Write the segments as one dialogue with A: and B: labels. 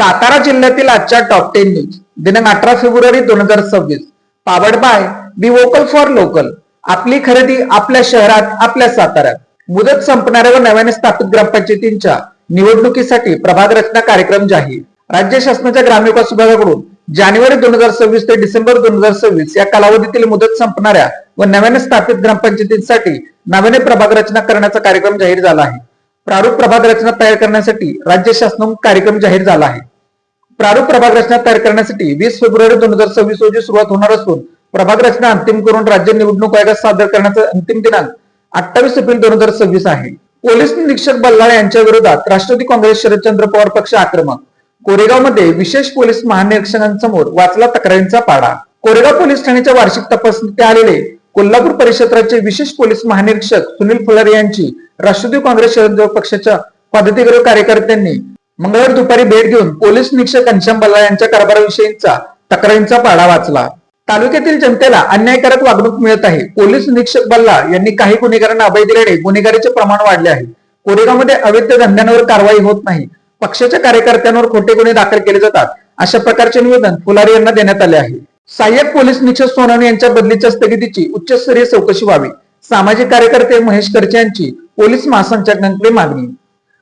A: सातारा जिल्ह्यातील आजच्या top ten news दिनांक अठरा फेब्रुवारी दोन हजार सव्वीस. Powered by be vocal for local आपली खरेदी आपल्या शहरात आपल्या साताऱ्यात. मुदत संपणाऱ्या व नव्याने स्थापित ग्रामपंचायतींच्या निवडणुकीसाठी प्रभाग रचना कार्यक्रम जाहीर. राज्य शासनाच्या ग्रामविकास विभागाकडून जानेवारी दोन हजार सव्वीस ते डिसेंबर दोन हजार सव्वीस या कालावधीतील मुदत संपणाऱ्या व नव्याने स्थापित ग्रामपंचायतींसाठी नव्याने प्रभाग रचना करण्याचा कार्यक्रम जाहीर झाला आहे. प्रारूप प्रभाग रचना तयार करण्यासाठी राज्य शासनाकडून कार्यक्रम जाहीर झाला आहे. प्रारूप प्रभाग रचना तयार करण्यासाठी वीस फेब्रुवारी दोन हजार सव्वीस रोजी सुरुवात होणार असून प्रभाग रचना अंतिम करून राज्य निवडणूक आयोगात सादर करण्याचा अंतिम दिनांक अठ्ठावीस एप्रिल दोन हजार सव्वीस आहे. पोलीस निरीक्षक बल्लाळ यांच्या विरोधात राष्ट्रवादी काँग्रेस शरदचंद्र पवार पक्ष आक्रमक. कोरेगावमध्ये विशेष पोलीस महानिरीक्षकांसमोर वाचला तक्रारींचा पाडा. कोरेगाव पोलीस ठाण्याच्या वार्षिक तपासणीत आलेले कोल्हापूर परिक्षेत्राचे विशेष पोलीस महानिरीक्षक सुनील फुलारे यांची राष्ट्रवादी काँग्रेस शरद पक्षाच्या पदाधिकारी कार्यकर्त्यांनी मंगळवार दुपारी भेट घेऊन पोलीस निरीक्षक घनश्याम बल्ला यांच्या कारभाराविषयीचा तक्रारींचा पाडा वाचला. तालुक्यातील जनतेला अन्यायकारक वागणूक मिळत आहे. पोलीस निरीक्षक बल्ला यांनी काही गुन्हेगारांना अभय दिल्याने गुन्हेगारीचे प्रमाण वाढले आहे. कोरेगावमध्ये अवैध धंद्यांवर कारवाई होत नाही. पक्षाच्या कार्यकर्त्यांवर खोटे गुन्हे दाखल केले जातात. अशा प्रकारचे निवेदन फुलारी यांना देण्यात आले आहे. सहाय्यक पोलीस निरीक्षक सोनवणे यांच्या बदलीच्या स्थगितीची उच्चस्तरीय चौकशी व्हावी. सामाजिक कार्यकर्ते महेश करचे यांची पोलीस महासंचालकांकडे मागणी.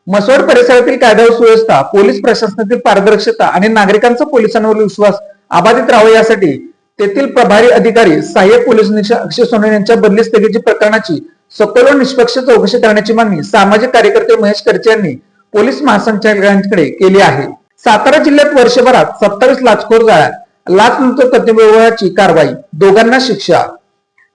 A: मसवड परिसरातील कायदा व सुव्यवस्था पोलीस प्रशासनातील पारदर्शकता आणि नागरिकांचा पोलिसांवर विश्वास अबाधित राहावा यासाठी तेथील प्रभारी अधिकारी सहाय्यक पोलीस निरीक्षक अक्षय सोनवणे यांच्या बदली स्थगिती प्रकरणाची सखोल व निष्पक्ष चौकशी करण्याची मागणी सामाजिक कार्यकर्ते महेश करचे यांनी पोलीस महासंचालकांकडे केली आहे. सातारा जिल्ह्यात वर्षभरात सत्तावीस लाचखोर जाळ्या लाच प्रतिबंधाची कारवाई दोघांना शिक्षा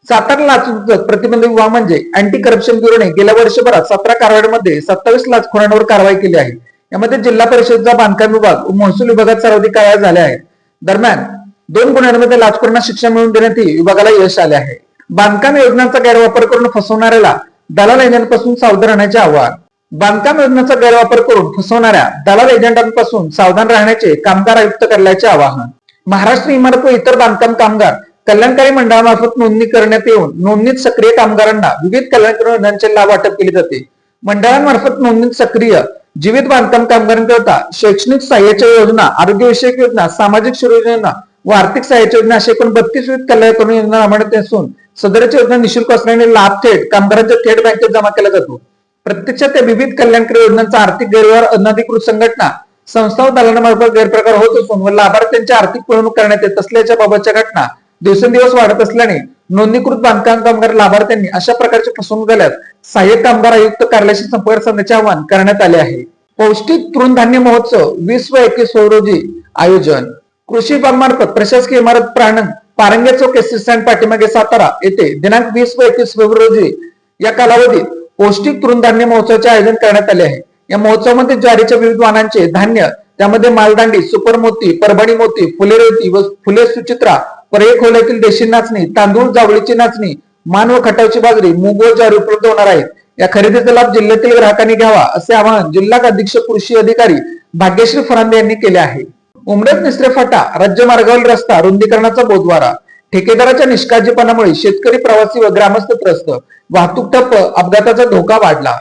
A: सातारा लाचलुचपत प्रतिबंध विभाग म्हणजे अँटी करप्शन ब्युरोने गेल्या वर्षभरात सतरा कारवाईमध्ये सत्तावीस लाचखोरांवर कारवाई केली आहे. यामध्ये जिल्हा परिषदेचा बांधकाम विभाग व महसूल विभागात सर्वाधिक कारवाई झाल्या आहेत. दरम्यान दोन गुन्ह्यांमध्ये लाचखोरांना शिक्षा मिळवून देण्यातही विभागाला यश आले आहे. बांधकाम योजनांचा गैरवापर करून फसवणाऱ्याला दलाल एजंटपासून सावधान राहण्याचे आवाहन. बांधकाम योजनांचा गैरवापर करून फसवणाऱ्या दलाल एजंटांपासून सावधान राहण्याचे कामगार आयुक्त कार्यालयाचे आवाहन. महाराष्ट्र इमारत व इतर बांधकाम कामगार कल्याणकारी मंडळामार्फत नोंदणी करण्यात येऊन नोंदणीत सक्रिय कामगारांना विविध कल्याणकारी योजनांचे लाभ वाटप केले जाते. मंडळांमार्फत नोंदणीत सक्रिय जीवित बांधकाम कामगारांकरता शैक्षणिक सहाय्याच्या योजना आरोग्यविषयक योजना सामाजिक योजना व आर्थिक सहाय्याच्या योजना अशा एकूण बत्तीस विविध कल्याणकारी योजना राबवण्यात असून सदरच्या योजना निशुल्क असल्याने लाभ थेट कामगारांच्या थेट बँकेत जमा केला जातो. प्रत्यक्षात त्या विविध कल्याणकारी योजनांचा आर्थिक गैरव्यवहार अनधिकृत संघटना संस्था व गैरप्रकार होत असून व लाभार्थ्यांची आर्थिक पिळवणूक करण्यात येत असल्याच्या बाबतच्या घटना दिवसेंदिवस वाढत असल्याने नोंदणीकृत बांधकाम कामगार लाभार्थ्यांनी अशा प्रकारची फसवणूक झाल्यास सहाय्यक कामगार आयुक्त कार्यालयाशी संपर्क साधण्याचे आवाहन करण्यात आले आहे. पौष्टिक तृणधान्य महोत्सव वीस व एकवीस रोजी आयोजन. कृषी विभागमार्फत प्रशासकीय इमारत प्राणन पारंगे चौक एस स्टँड पाठीमागे सातारा येथे दिनांक वीस व एकवीस फेब्रुवारी रोजी या कालावधीत पौष्टिक तृणधान्य महोत्सवाचे आयोजन करण्यात आले आहे. या महोत्सवामध्ये ज्वारीच्या विविध वाहनांचे धान्य त्यामध्ये मालदांडी सुपर मोती परभणी मोती फुले रेवती व फुले सुचित्रा पर्याय खोल्यातील देशी नाचणी तांदूळ जावळीची नाचणी मान व खटावची बाजरी मूग व ज्वारी उपलब्ध होणार आहेत या खरेदीचा लाभ जिल्ह्यातील ग्राहकांनी घ्यावा असे आवाहन जिल्हा अधीक्षक कृषी अधिकारी भाग्यश्री फरांदे यांनी केले आहे. उमरत निसरे फाटा राज्य मार्गावरील रस्ता रुंदीकरणाचा बोधवारा ठेकेदाराच्या निष्काळजीपणामुळे शेतकरी प्रवासी व ग्रामस्थ त्रस्त वाहतूक ठप्प अपघाताचा धोका वाढला.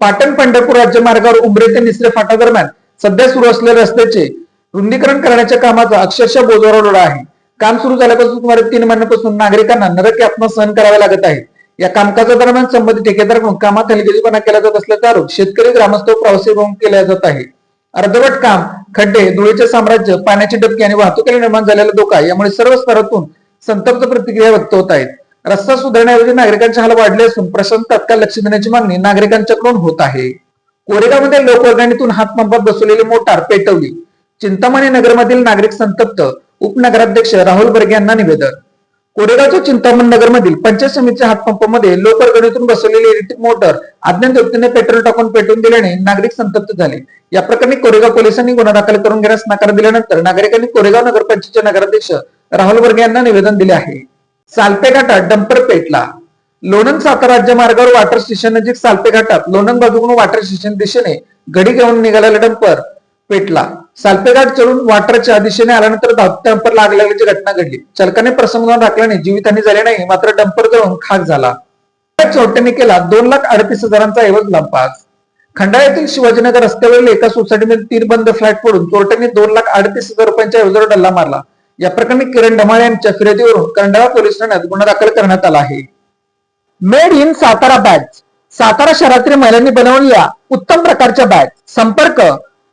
A: पाटण पंढरपूर राज्य मार्गावर उमरे ते निसरे फाटा दरम्यान सध्या सुरू असलेल्या रस्त्याचे रुंदीकरण करण्याच्या कामाचा अक्षरशः बोजवारा आहे. काम सुरू झाल्यापासून सुमारे तीन महिन्यापासून नागरिकांना नरक यातना सहन करावे लागत आहे या कामकाजा दरम्यान संबंधित ठेकेदार कामात हलगर्जीपणा केला जात असल्याचा आरोप शेतकरी ग्रामस्थ प्रवासी म्हणून केला जात आहे. अर्धवट काम खड्डे धुळीचे साम्राज्य पाण्याची डबकी आणि वाहतुकीला निर्माण झालेला धोका यामुळे सर्व स्तरातून संतप्त प्रतिक्रिया व्यक्त होत आहेत. रस्ता सुधारण्याऐवजी नागरिकांचे हाल वाढले असून प्रशासन तात्काळ लक्ष देण्याची मागणी नागरिकांच्याकडून होत आहे. कोरेगावमध्ये लोकवर्गणीतून हातपंपात बसवलेली मोटार पेटवली. चिंतामणी नगरमधील नागरिक संतप्त उपनगराध्यक्ष राहुल बर्गे यांना निवेदन. कोरेगावच्या चिंतामण नगर मधील पंचायत समितीच्या हातपंपामध्ये लोकवर्गणीतून बसवलेली इलेक्ट्रिक मोटर अज्ञात व्यक्तीने पेट्रोल टाकून पेटवून दिल्याने नागरिक संतप्त झाले. या प्रकरणी कोरेगाव पोलिसांनी गुन्हा दाखल करून घेण्यास नकार दिल्यानंतर नागरिकांनी कोरेगाव नगरपंचायतचे नगराध्यक्ष राहुल बर्गे यांना निवेदन दिले आहे. सालपे घाटात डंपर पेटला. लोणंद सातारा राज्य मार्गावर वॉटर स्टेशन नजीक सालपे घाटात लोणंद बाजूकडून वॉटर स्टेशन दिशेने घडी घेऊन निघालेला डंपर पेटला. सालपेघाट चढून वाटरच्या दिशेने आल्यानंतर डंपर लागल्याची घटना घडली. चालकाने प्रसंग टाकल्याने जीवितहानी झाली नाही. मात्र डंपर जळून खाक झाला. चोरट्याने केला दोन लाख अडतीस हजारांचा ऐवज लंपास खंडाळा येथील शिवाजीनगर रस्त्यावरील एका सोसायटीमध्ये तीन बंद फ्लॅट पडून चोरट्यांनी दोन लाख अडतीस हजार रुपयांच्या ऐवजावर डल्ला मारला. या प्रकरणी किरण ढमाळे यांच्या फिर्यादीवरून खंडाळा पोलीस ठाण्यात गुन्हा दाखल करण्यात आला आहे. Made in Satara batch. Satara शहरातील महिलांनी बनवलेल्या उत्तम प्रकारच्या बॅग संपर्क